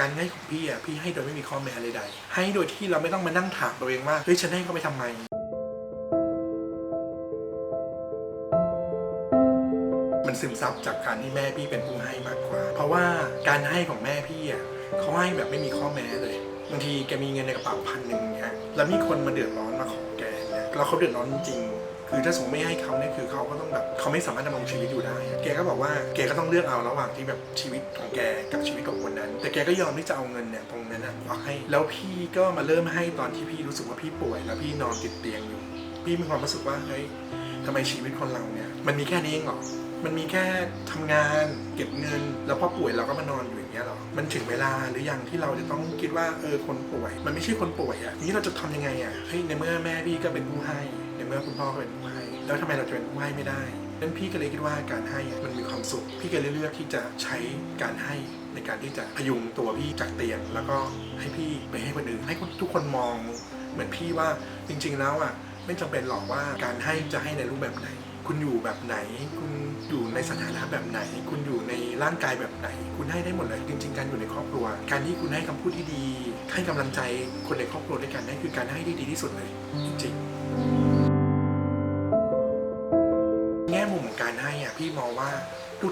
การให้ของพี่อะพี่ให้โดยไม่มีข้อแม้ใดๆให้โดยที่เราไม่ต้องมานั่งถามตัวเองว่าเฮ้ยฉันให้เขาไปทำไมมันซึมซับจากการที่แม่พี่เป็นผู้ให้มากกว่า เพราะว่าการให้ของแม่พี่อะเขาให้แบบไม่มีข้อแม้เลยบางทีแกมีเงินในกระเป๋าพันหนึ่งเนี้ยแล้วมีคนมาเดือดร้อนมาขอแกเนี่ยแล้วเขาเดือดร้อนจริง คือถ้าสมมติไม่ให้เขาเนี่ยคือเขาก็ต้องแบบเขาไม่สามารถดำรงชีวิตอยู่ได้ แกก็บอกว่าแกก็ต้องเลือกเอาระหว่างที่แบบชีวิตของแกกับชีวิตของคนนั้น แต่แกก็ยอมที่จะเอาเงินเนี่ยตรงนั้นนะเอาให้ แล้วพี่ก็มาเริ่มให้ตอนที่พี่รู้สึกว่าพี่ป่วย แล้วพี่นอนติดเตียงอยู่ พี่มีความรู้สึกว่าเฮ้ยทำไมชีวิตคนเราเนี่ยมันมีแค่นี้เองหรอมันมีแค่ทำงานเก็บเงิน แล้วพอป่วยเราก็มานอนอยู่อย่างเงี้ยหรอ มันถึงเวลาหรือยังที่เราจะต้องคิดว่าเออคนป่วย มันไม่ใช่คนป่วยอะ่ะนี้เราจะทำยังไงอะ่ะเฮ้ยในเมื่อแม่พี่ก็เป็นผู้ให้ เมื่อคุณพ่อก็เป็นผู้ให้แล้วทำไมเราจะเป็นผู้ให้ไม่ได้นั้นพี่ก็เลยคิดว่าการให้มันมีความสุข พี่ก็เลยเลือกที่จะใช้การให้ในการที่จะพยุงตัวพี่จากเตียง แล้วก็ให้พี่ไปให้คนอื่นให้ทุกคนมอง เหมือนพี่ว่าจริง ๆ แล้วอะไม่จำเป็นหรอกว่าการให้จะให้ในรูปแบบไหน คุณอยู่แบบไหน คุณอยู่ในสถานะแบบไหน คุณอยู่ในร่างกายแบบไหน คุณให้ได้หมดเลย จริง ๆ การอยู่ในครอบครัว การที่คุณให้คำพูดที่ดี ให้กำลังใจคนในครอบครัวด้วยกันนั่นคือการให้ที่ดีที่สุดเลย จริงๆ พี่มองว่า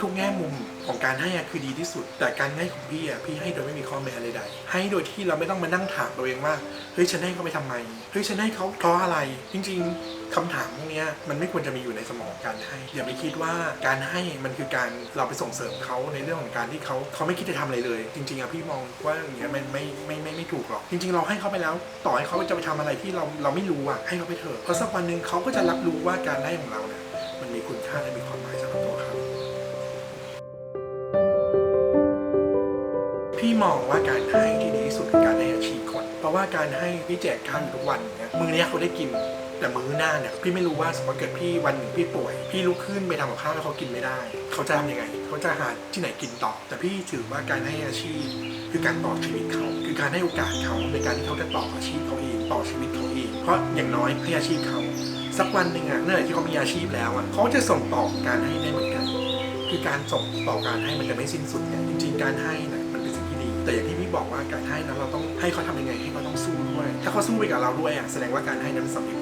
ทุกๆแง่มุมของการให้คือดีที่สุด แต่การให้ของพี่อะพี่ให้โดยไม่มีข้อแม้ใดๆให้โดยที่เราไม่ต้องมานั่งถามตัวเองว่าเฮ้ยฉันให้เขาไปทำไมเฮ้ยฉันให้เขาเพราะอะไร จริง ๆคำถามพวกนี้มันไม่ควรจะมีอยู่ในสมองการให้อย่าไปคิดว่าการให้มันคือการเราไปส่งเสริมเขาในเรื่องของการที่เขาเขาไม่คิดจะทำอะไรเลย จริงๆอะพี่มองว่าอย่างเงี้ยมันไม่ไม่ไม่ไม่ถูกหรอกจริง ๆ เราให้เขาไปแล้ว ต่อให้เขาจะไปทำอะไรที่เราเราไม่รู้อะให้เขาไปเถอะเพราะสักวันหนึ่งเขาก็จะรับรู้ว่าการให้ของเราเนี่ย มันมีคุณค่าและมีความหมายสำหรับตัวเขาพี่มองว่าการให้ที่ดีที่สุดคือการให้อาชีพคน เพราะว่าการให้พี่แจกข้าวอยู่ทุกวันเงี้ยมื้อเนี้ยเขาได้กินแต่มื้อหน้าเนี่ยพี่ไม่รู้ว่าสมมติเกิดพี่วันหนึ่งพี่ป่วย พี่ลุกขึ้นไปทำกับข้าวแล้วเขากินไม่ได้ เขาจะทำยังไง เขาจะหาที่ไหนกินต่อ แต่พี่ถือว่าการให้อาชีพ คือการต่อชีวิตเขา คือการให้โอกาสเขาในการที่เขาจะต่ออาชีพเขาเองต่อชีวิตเขาเองเพราะอย่างน้อยให้อาชีพเขา สักวันหนึ่งอะเนื่อไหร่ที่เขามีอาชีพแล้วอะเขาจะส่งต่อการให้ได้เหมือนกัน คือการส่งต่อการให้มันจะไม่สิ้นสุดเนี่ยจริง ๆ การให้นะมันเป็นสิ่งที่ดี แต่อย่างที่พี่บอกว่าการให้นั้นเราต้องให้เขาทำยังไงให้เขาต้องสู้ด้วย ถ้าเขาสู้ไปกับเราด้วยอะแสดงว่าการให้นั้นสำเร็จ